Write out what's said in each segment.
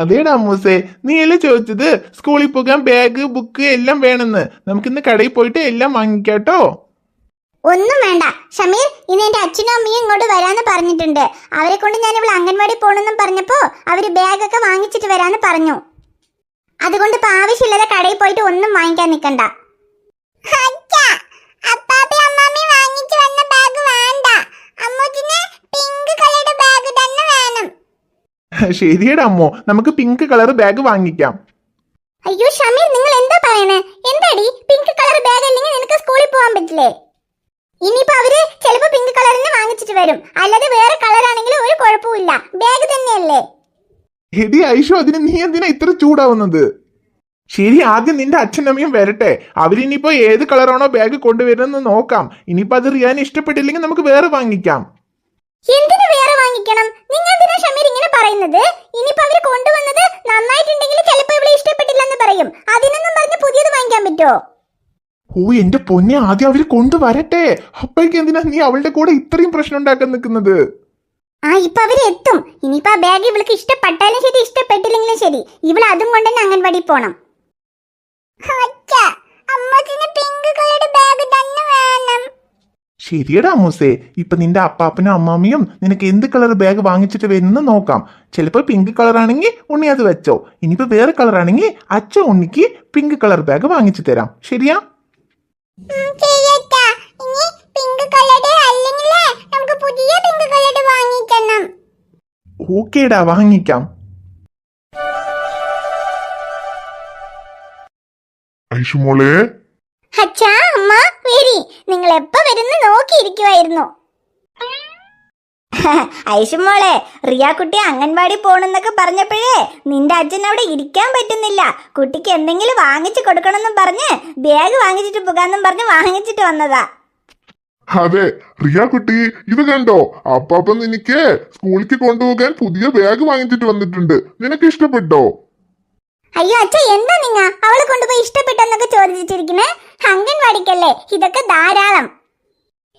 അതേടാ മൂസേ നീ അല്ലേ ചോദിച്ചത്? സ്കൂളിൽ പോകാൻ ബാഗ് ബുക്ക് എല്ലാം വേണമെന്ന്. നമുക്കിന്ന് കടയിൽ പോയിട്ട് എല്ലാം വാങ്ങിക്കാട്ടോ. ഒന്നും വേണ്ട. ഷമീർ ഇന്ന് എന്റെ അച്ഛനും അമ്മയും ഇങ്ങോട്ട് വരാന്ന് പറഞ്ഞിട്ടുണ്ട്. അവരെ കൊണ്ട് ഞാൻ ഇവിടെ അംഗൻവാടി പോണെന്നും പറഞ്ഞപ്പോ അവർ ബാഗൊക്കെ വാങ്ങിച്ചിട്ട് വരാന്ന് പറഞ്ഞു. അതുകൊണ്ട് ഇപ്പൊ ആവശ്യമില്ലാതെ കടയിൽ പോയിട്ട് ഒന്നും വാങ്ങിക്കാൻ നിക്കണ്ട. ശരിയടാ അമ്മോ നമുക്ക് പിങ്ക് കളർ ബാഗ് വാങ്ങിക്കാം. അയ്യോ ഷമീർ നിങ്ങൾ എന്താ പറയണേ? എന്താടി? പിങ്ക് കളർ ബാഗ് അല്ലെങ്കിൽ നിനക്ക് സ്കൂളിൽ പോകാൻ പറ്റില്ലേ? ഇനിയിപ്പോ അവർ ചിലപ്പോ പിങ്ക് കളറിന് വാങ്ങിച്ചിട്ട് വരും. അല്ലാതെ വേറെ കളർ ആണെങ്കിലും ഒരു കുഴപ്പമില്ല ബാഗ് തന്നെയല്ലേ? എടി ഐഷു അതിന് നീ എന്തിനാ ഇത്ര ചൂടാവുന്നത്? ശരി ആദ്യം നിന്റെ അച്ഛനമ്മയും വരട്ടെ. അവരിനിയിപ്പോ ഏത് കളറാണോ ബാഗ് കൊണ്ടുവരുന്നത് നോക്കാം. ഇനിയിപ്പോ അത് റിയാൻ ഇഷ്ടപ്പെട്ടില്ലെങ്കിൽ നമുക്ക് വേറെ വാങ്ങിക്കാം. എന്തിനു വേറെ വാങ്ങിക്കണം. നിങ്ങൾ എന്തിനാ ഷമീർ ഇങ്ങനെ പറയുന്നത്? ഇനിയിപ്പോ അവർ കൊണ്ടുവന്നത് നന്നായിട്ടുണ്ടെങ്കിൽ ചിലപ്പോ ഇവിടെ ഇഷ്ടപ്പെട്ടില്ലെന്ന് പറയും. അതിനൊന്നും പറഞ്ഞ് പുതിയത് വാങ്ങിക്കാൻ പറ്റോ? ഓ എന്റെ പൊന്നെ ആദ്യം അവർ കൊണ്ടുവരട്ടെ. അപ്പോഴേക്ക് എന്തിനാ നീ അവളുടെ കൂടെ ഇത്രയും പ്രശ്നം ഉണ്ടാക്കാൻ നിൽക്കുന്നത്? ആ ഇപ്പൊ അവർ എത്തും. ഇനിയിപ്പോ ആ ബാഗ് ഇവൾക്ക് ഇഷ്ടപ്പെട്ടാലും ശരി ഇഷ്ടപ്പെട്ടില്ലെങ്കിലും ശരി. ഇവൾ അതും കൊണ്ട് തന്നെ അംഗൻവാടി പോണം പിങ്ക് കളർ ബാഗ് തന്നെ വേണം ശരിയടാ മൂസേ ഇപ്പൊ നിന്റെ അപ്പാപ്പനും അമ്മാമ്മയും നിനക്ക് എന്ത് കളർ ബാഗ് വാങ്ങിച്ചിട്ട് വരുന്ന നോക്കാം. ചിലപ്പോൾ പിങ്ക് കളർ ആണെങ്കിൽ ഉണ്ണി അത് വെച്ചോ. ഇനിയിപ്പോ വേറെ കളർ ആണെങ്കിൽ അച്ഛൻ ഉണ്ണിക്ക് പിങ്ക് കളർ ബാഗ് വാങ്ങിച്ചു തരാം. ശരിയാ? ഇനി പിങ്ക് കളർ അല്ലെങ്കിൽ നമുക്ക് പുതിയ പിങ്ക് കളർ വാങ്ങിക്കണം. ഓക്കേടാ വാങ്ങിക്കാം. ഐഷുമോളെ അച്ഛാ അമ്മ വരി നിങ്ങൾ എപ്പോ വരുന്ന നോക്കിയിരിക്കുവായിരുന്നു. ഐഷുമോളെ റിയാക്കുട്ടി അംഗൻവാടി പോണെന്നൊക്കെ പറഞ്ഞപ്പോഴേ നിന്റെ അച്ഛൻ അവിടെ ഇരിക്കാൻ പറ്റുന്നില്ല. കുട്ടിക്ക് എന്തെങ്കിലും വാങ്ങിച്ചു കൊടുക്കണമെന്നും പറഞ്ഞ് ബാഗ് വാങ്ങിച്ചിട്ട് പോകാന്നും പറഞ്ഞ് വാങ്ങിച്ചിട്ട് വന്നതാ. അതെ റിയ കുട്ടി ഇത് കണ്ടോ? അപ്പാപ്പൻ നിനക്ക് സ്കൂളിലേക്ക് കൊണ്ടുപോകാൻ പുതിയ ബാഗ് വാങ്ങിച്ചിട്ട് വന്നിട്ടുണ്ട്. നിനക്ക് ഇഷ്ടപ്പെട്ടോ? അയ്യോ അച്ഛ എന്താ നിങ്ങ? അവളെ കൊണ്ടുപോയി ഇഷ്ടപ്പെട്ടെന്നൊക്കെ ചോദിച്ചിരിക്കണേ അംഗൻവാടിക്കല്ലേ ഇതൊക്കെ ധാരാളം.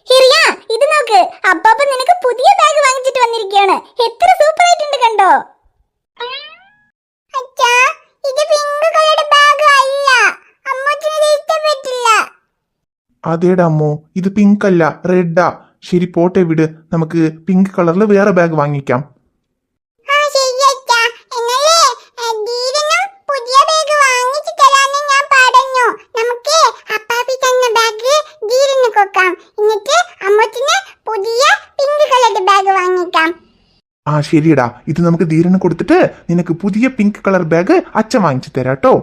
ഹിറിയ ഇത് നോക്ക്. അപ്പാപ്പ നിനക്ക് പുതിയ ബാഗ് വാങ്ങിച്ചിട്ട് വന്നിരിക്കുകയാണ്. എത്ര സൂപ്പർ ആയിട്ടുണ്ട് കണ്ടോ? ഇത് പിങ്ക് ഇഷ്ടപ്പെട്ടില്ല. അതേടാ അമ്മോ ഇത് പിങ്ക് അല്ല റെഡാ ശരി പോട്ടെ വിട് നമുക്ക് പിങ്ക് കളറിൽ വേറെ ബാഗ് വാങ്ങിക്കാം ആ ശരി അച്ഛാ എന്നാലേ ദീരനും പുതിയ ബാഗ് വാങ്ങിച്ചു തരാന്ന് ഞാൻ പറഞ്ഞു നമുക്ക് അപ്പാപ്പി തന്ന ബാഗ് ദീരന് കൊടുക്കാം എന്നിട്ട് അമ്മത്തിന് പുതിയ പിങ്ക് കളർ ബാഗ് വാങ്ങിക്കാം ആ ശരിയടാ. ഇത് നമുക്ക് ധീരന് കൊടുത്തിട്ട് നിനക്ക് പുതിയ പിങ്ക് കളർ ബാഗ് അച്ഛൻ വാങ്ങിച്ചു തരാട്ടോ.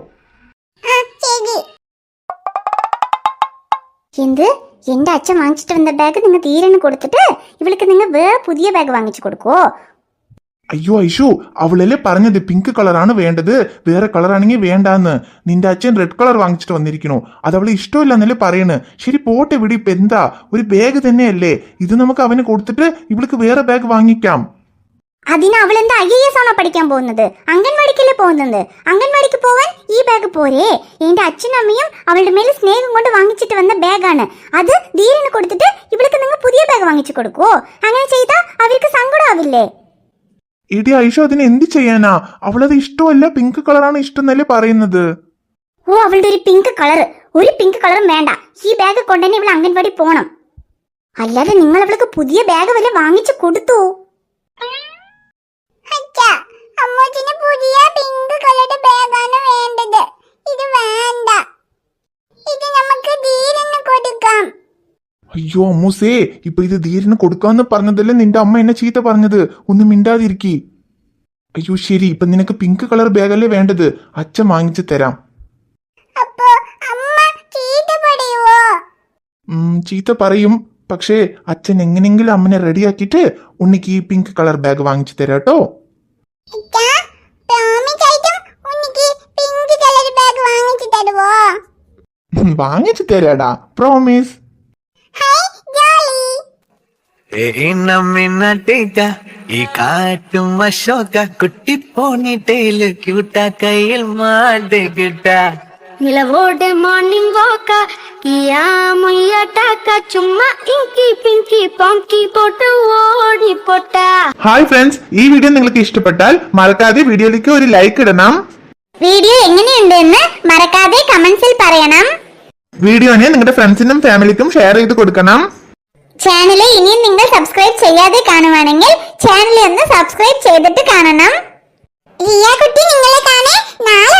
എന്ത്? എന്റെ അച്ഛൻ വാങ്ങിച്ചിട്ട് വന്ന ബാഗ് നിങ്ങൾ തീരന് കൊടുത്തിട്ട് ഇവൾക്ക് നിങ്ങൾ വേറെ പുതിയ ബാഗ് വാങ്ങിച്ചു കൊടുക്കോ അയ്യോ ഐഷു അവളല്ലേ പറഞ്ഞത് പിങ്ക് കളറാണ് വേണ്ടത്. വേറെ കളറാണെങ്കിൽ വേണ്ടാന്ന്. നിന്റെ അച്ഛൻ റെഡ് കളർ വാങ്ങിച്ചിട്ട് വന്നിരിക്കണു. അത് അവളെ ഇഷ്ടമില്ലെന്നല്ലേ പറയണ്. ശരി പോട്ടെ വിടി ഇപ്പൊ എന്താ ഒരു ബാഗ് തന്നെയല്ലേ. ഇത് നമുക്ക് അവന് കൊടുത്തിട്ട് ഇവൾക്ക് വേറെ ബാഗ് വാങ്ങിക്കാം. അതിന് അവൾ എന്താ ഐ എസ് ആണോ പഠിക്കാൻ പോകുന്നത്? അംഗൻവാടിക്കല്ലേ പോകുന്നത്? അംഗൻവാടിക്ക് പോകാൻ ഈ ബാഗ് പോരെ. എന്റെ അച്ഛനും അമ്മയും അവളുടെ മേലെ സ്നേഹം കൊണ്ട് വാങ്ങിച്ചിട്ട് വന്ന ബാഗാണ് അത് ധീരന് കൊടുത്തിട്ട് ഇവൾക്ക് നിങ്ങൾ പുതിയ ബാഗ് വാങ്ങിച്ചു കൊടുക്കുവോ? അങ്ങനെ ചെയ്താൽ അവർക്ക് സങ്കടമാവില്ലേ ഇടി ഐഷ അതിന് എന്ത് ചെയ്യാനാ? അവളത് ഇഷ്ടമല്ല പിങ്ക് കളറാണ് ഇഷ്ടം എന്നല്ലേ പറയുന്നത്. ഓ അവളുടെ ഒരു പിങ്ക് കളർ ഒരു പിങ്ക് കളറും വേണ്ട. ഈ ബാഗ് കൊണ്ടുതന്നെ ഇവൾ അംഗൻവാടി പോണം. അല്ലാതെ നിങ്ങൾ അവൾക്ക് പുതിയ ബാഗ് വല്ല വാങ്ങിച്ചു കൊടുത്തു അമ്മൂച്ചിന് പുതിയ പിങ്ക് കളറുടെ ബാഗാണ് വേണ്ടത് ഇത് വേണ്ട ഇത് നമുക്ക് ധീരന് കൊടുക്കാം അയ്യോ അമ്മൂസേ ഇപ്പൊ ഇത് ധീരന് കൊടുക്കാന്ന് പറഞ്ഞതല്ലേ നിന്റെ അമ്മ എന്നെ ചീത്ത പറഞ്ഞത്? ഒന്ന് മിണ്ടാതിരിക്കി. അയ്യോ ശരി ഇപ്പൊ നിനക്ക് പിങ്ക് കളർ ബാഗല്ലേ വേണ്ടത്? അച്ഛൻ വാങ്ങിച്ചു തരാം. ചീത്ത പറയും. പക്ഷേ അച്ഛൻ എങ്ങനെങ്കിലും അമ്മനെ റെഡിയാക്കിയിട്ട് ഉണ്ണിക്ക് ഈ പിങ്ക് കളർ ബാഗ് വാങ്ങിച്ചു തരാം കേട്ടോ. വാങ്ങിച്ചു തരാടാ പ്രോമിസ് ഹായ് ജോളി മിന്നട്ടീറ്റ ഈ കാറ്റും അശോക കുട്ടി പോണിട്ടേൽ ക്യൂട്ട കയ്യിൽ മാട്ടിക്കിട്ട നിലവോടെ മോർണിംഗ് വാക്ക കിയാ മുയ്യാട്ടാക്ക ചുമ്മാ ഇങ്കി പിങ്കി പോങ്കി പോട്ട് ഓടി പൊട്ട ഹായ് ഫ്രണ്ട്സ് ഈ വീഡിയോ നിങ്ങൾക്ക് ഇഷ്ടപ്പെട്ടാൽ മറക്കാതെ വീഡിയോയിലേക്ക് ഒരു ലൈക്ക് ഇടണം. വീഡിയോ എങ്ങനെയുണ്ടെന്ന് മറക്കാതെ കമന്റ്സിൽ പറയണം. വീഡിയോനെ നിങ്ങളുടെ ഫ്രണ്ട്സിനും ഫാമിലിക്കും ഷെയർ ചെയ്ത് കൊടുക്കണം. ചാനൽ ഇനിയും നിങ്ങൾ സബ്സ്ക്രൈബ് ചെയ്യാതെ കാണുവാണെങ്കിൽ ചാനൽ ഒന്ന് സബ്സ്ക്രൈബ് ചെയ്തിട്ട് കാണണം. റിയ കുട്ടി നിങ്ങളെ കാണേ. നാളെ